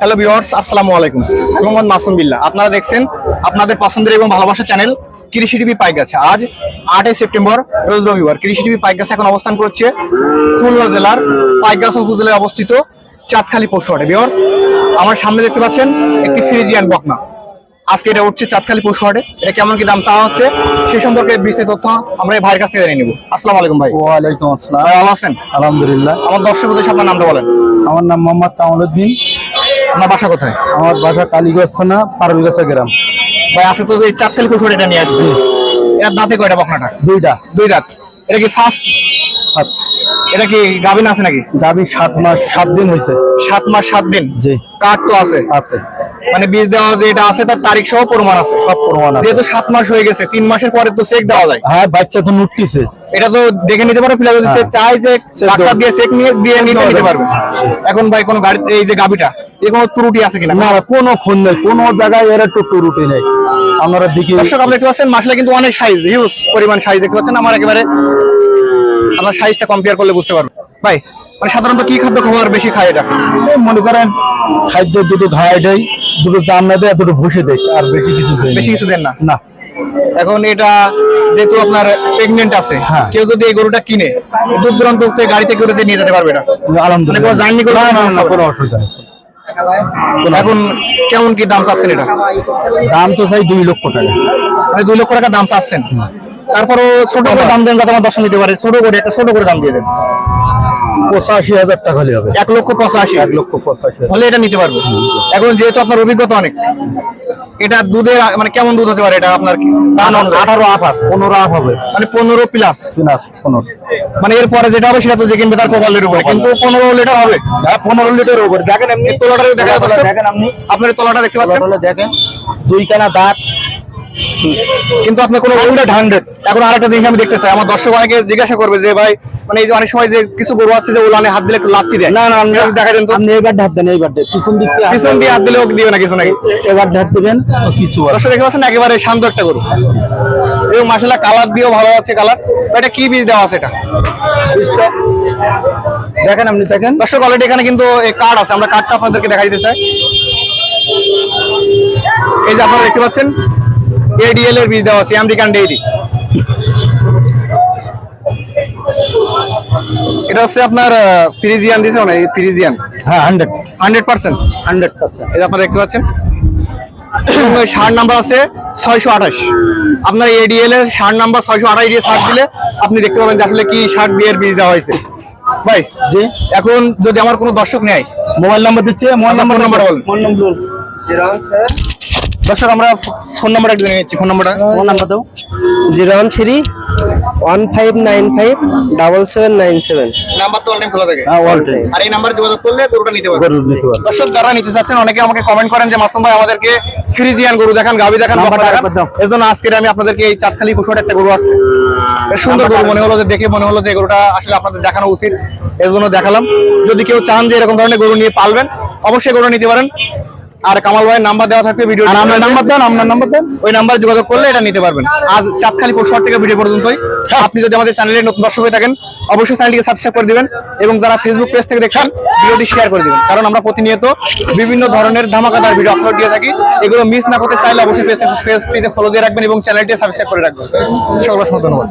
Hello viewers আসসালামু আলাইকুম। আমি মোহাম্মদ মাসুম বিল্লাহ। আপনারা দেখছেন আপনাদের পছন্দের এবং ভালোবাসার চ্যানেল কৃষি টিভি পাইকাছে আজ আটই সেপ্টেম্বর রোজ রবিবার। কৃষি টিভি পাইকাছে এখন অবস্থান করছে খুলনা জেলার পাইকাছ উপজেলায় অবস্থিত চাঁদখালি পশুহাটে। ভিউয়ার্স আমার সামনে দেখতে পাচ্ছেন একটি ফ্রিজিয়ান বকনা। আজকে এটা উঠছে চাঁদখালি পশুহাটে। এটা কেমন কি দাম চাওয়া হচ্ছে সেই সম্পর্কে বিস্তারিত তথ্য আমরা এই ভাইয়ের কাছ থেকে জেনে নিব। আসসালামু আলাইকুম ভাই। ওয়ালাইকুম আসসালাম। ভালো আছেন? আলহামদুলিল্লাহ। আমার দর্শক উদ্দেশ্যে আপনার নামটা বলেন। আমার নাম মোহাম্মদ কামালউদ্দিন আপনার বাসা কোথায়? আমার বাসা কালীগঞ্জ থানা পারুলগাছা গ্রাম। ভাই আজকে তো এই চাঁদখালি পশুহাটে এটা নিয়ে আসছে। এটার দাঁতে কয়টা বকনাটা? দুইটা। দুই দাঁত। এটা কি ফার্স্ট। এটা কি গাভিন আছে নাকি? গাবি সাত মাস সাত দিন হয়েছে। সাত মাস সাত দিন? জি। কার্ড তো আছে। আছে। মানে বীজ দেওয়া যে এটা আছে তার তারিখ সহ প্রমাণ আছে। সব প্রমাণ আছে। যেহেতু সাত মাস হয়ে গেছে তিন মাসের পরে তো চেক দেওয়া যায়। হ্যাঁ বাচ্চা তো নুটতিছে। এটা তো দেখে নিতে পারে ফিলার যদি হ্যাঁ। চাই যে ডাক্তার দিয়ে চেক নিয়ে দিয়ে নিতে নিতে পারবে। এখন ভাই কোনো গাড়ি এই যে গাবিটা এর কোনো ত্রুটি আছে কিনা? না কোনো খুন নেই কোনো জায়গায় এর একটু রুটি নেই। আমরা দেখি দর্শক আপনি দেখতে পাচ্ছেন মাসলে কিন্তু অনেক সাইজ হিউজ পরিমাণ সাইজ দেখতে পাচ্ছেন। আমার একেবারে আপনার সাইজটা কম্পেয়ার করলে বুঝতে পারবেন। ভাই মানে সাধারণত কি খাদ্য খাবার বেশি খায় এটা? মনে করেন খাদ্য দুটো ঘাই দেয় দুটো জামনা দেয় আর দুটো ভুসে দেয় আর বেশি কিছু দেয় বেশি কিছু দেন না? না। এখন এটা যেহেতু আপনার প্রেগনেন্ট আছে হ্যাঁ। কেউ যদি এই গরুটা কিনে দূর দূরান্ত গাড়িতে করে নিয়ে যেতে পারবে এটা? আলহামদুলিল্লাহ। মানে জার্নি করে না, না, সমস্যা না, হবে? কোনো অসুবিধা নেই। এখন কেমন কি দাম চাচ্ছেন এটা? দাম তো চাই দুই লক্ষ টাকা। মানে দুই লক্ষ টাকা দাম চাচ্ছেন? তারপরও ছোট করে দাম দেন যাতে আমার দর্শন নিতে পারে। ছোট করে একটা ছোট করে দাম দিয়ে দেন। পঁচাশি হাজার টাকা হলে হবে। এক লক্ষ পঁচাশি। এক লক্ষ পঁচাশি হলে এটা নিতে পারবে। এখন যেহেতু আপনার অভিজ্ঞতা অনেক এটা দুধের মানে কেমন দুধ হতে পারে এটা আপনার কি? আঠারো আপ আছে পনেরো আপ হবে। মানে পনেরো প্লাস পনেরো। মানে এরপরে যেটা হবে সেটা তো যে কিনবে তার কপালের উপরে। কিন্তু পনেরো লিটার হবে। হ্যাঁ পনেরো লিটার উপরে। দেখেন এমনি। তোলাটা দেখা যাচ্ছে? দেখেন আপনি। আপনার তোলাটা দেখতে পাচ্ছেন? দেখেন। দুই কানা দাঁত। কিন্তু আপনার কোনো হান্ড্রেড হান্ড্রেড। এখন আরেকটা জিনিস আমি দেখতে চাই। আমার দর্শক অনেকে জিজ্ঞাসা করবে যে ভাই মানে এই যে অনেক সময় যে কিছু গরু আছে যে ওলানে হাত দিলে একটু লাত্তি দেয়? না না আপনি দেখা দেন তো। আপনি এবার ঢাত দেন এইবার পিছন দিক দিয়ে পিছন দিয়ে হাত দিলেও দিবে না কিছু নাকি? এবার ঢাত দিবেন। ও কিছু আছে। দর্শক দেখতে পাচ্ছেন একেবারে শান্ত একটা গরু। এবং মাসালা কালার দিয়েও ভালো আছে কালার এটা কি বীজ দেওয়া আছে এটা? দেখেন আপনি দেখেন। দর্শক অলরেডি এখানে কিন্তু এই কার্ড আছে। আমরা কার্ডটা আপনাদেরকে দেখা দিতে চাই। এই যে আপনারা দেখতে পাচ্ছেন এডিএল এর বীজ দেওয়া আছে আমেরিকান ডেইরি এটা হচ্ছে আপনার ফ্রিজিয়ান দিছে না এই ফ্রিজিয়ান হ্যাঁ hundred hundred percent hundred percent আপনারা দেখতে পাচ্ছেন ষাট নাম্বার আছে ছয়শো আঠাশ। আপনার এডিএল এর ষাট নাম্বার ছয়শো আঠাশ দিয়ে দিলে আপনি দেখতে পাবেন যে আসলে কি ষাট দিয়ে এর বীজ দেওয়া হয়েছে। ভাই জি। এখন যদি আমার কোনো দর্শক নেয় মোবাইল নাম্বার দিচ্ছে মোবাইল নাম্বার number বলুন। নাম্বার দর্শক আমরা ফোন নাম্বারটা জেনে নিচ্ছি ফোন নাম্বারটা। ফোন নাম্বার দাও। Zero one three one five nine five double seven nine seven. Number তো অলটাইম খোলা থাকে। হ্যাঁ ওয়ালটাই আর এই নাম্বারে যোগাযোগ করলে গরুটা নিতে পারবে। গরু নিতে পারবে। দর্শক যারা নিতে চাচ্ছেন অনেকে আমাকে কমেন্ট করেন যে মাসুম ভাই আমাদেরকে ফ্রিজিয়ান গরু দেখান গাবি দেখান। এর জন্য আজকে আমি আপনাদেরকে এই চাঁদখালি কুশোর একটা গরু আসছে সুন্দর গরু মনে হলো যে দেখে মনে হলো যে গরুটা আসলে আপনাদের দেখানো উচিত। এর জন্য দেখালাম। যদি কেউ চান যে এরকম ধরনের গরু নিয়ে পালবেন অবশ্যই গরু নিতে পারেন। আর কামাল ভাইয়ের নাম্বার দেওয়া থাকবে ভিডিও আর আপনার নাম্বার দেন আপনার নাম্বার দেন। ওই নাম্বার যোগাযোগ করলে এটা নিতে পারবেন। আজ চাঁদখালি পরশুহাট থেকে ভিডিও পর্যন্তই। আপনি যদি আমাদের চ্যানেলে নতুন দর্শক হয়ে থাকেন অবশ্যই চ্যানেলটিকে সাবস্ক্রাইব করে দিবেন এবং যারা ফেসবুক পেজ থেকে দেখছেন ভিডিওটি শেয়ার করে দিবেন। কারণ আমরা প্রতিনিয়ত বিভিন্ন ধরনের ধামাকাদার ভিডিও আপলোড দিয়ে থাকি। এগুলো মিস না করতে চাইলে অবশ্যই পেজ পেজটিতে ফলো দিয়ে রাখবেন এবং চ্যানেলটি সাবস্ক্রাইব করে রাখবেন। সকল ধন্যবাদ।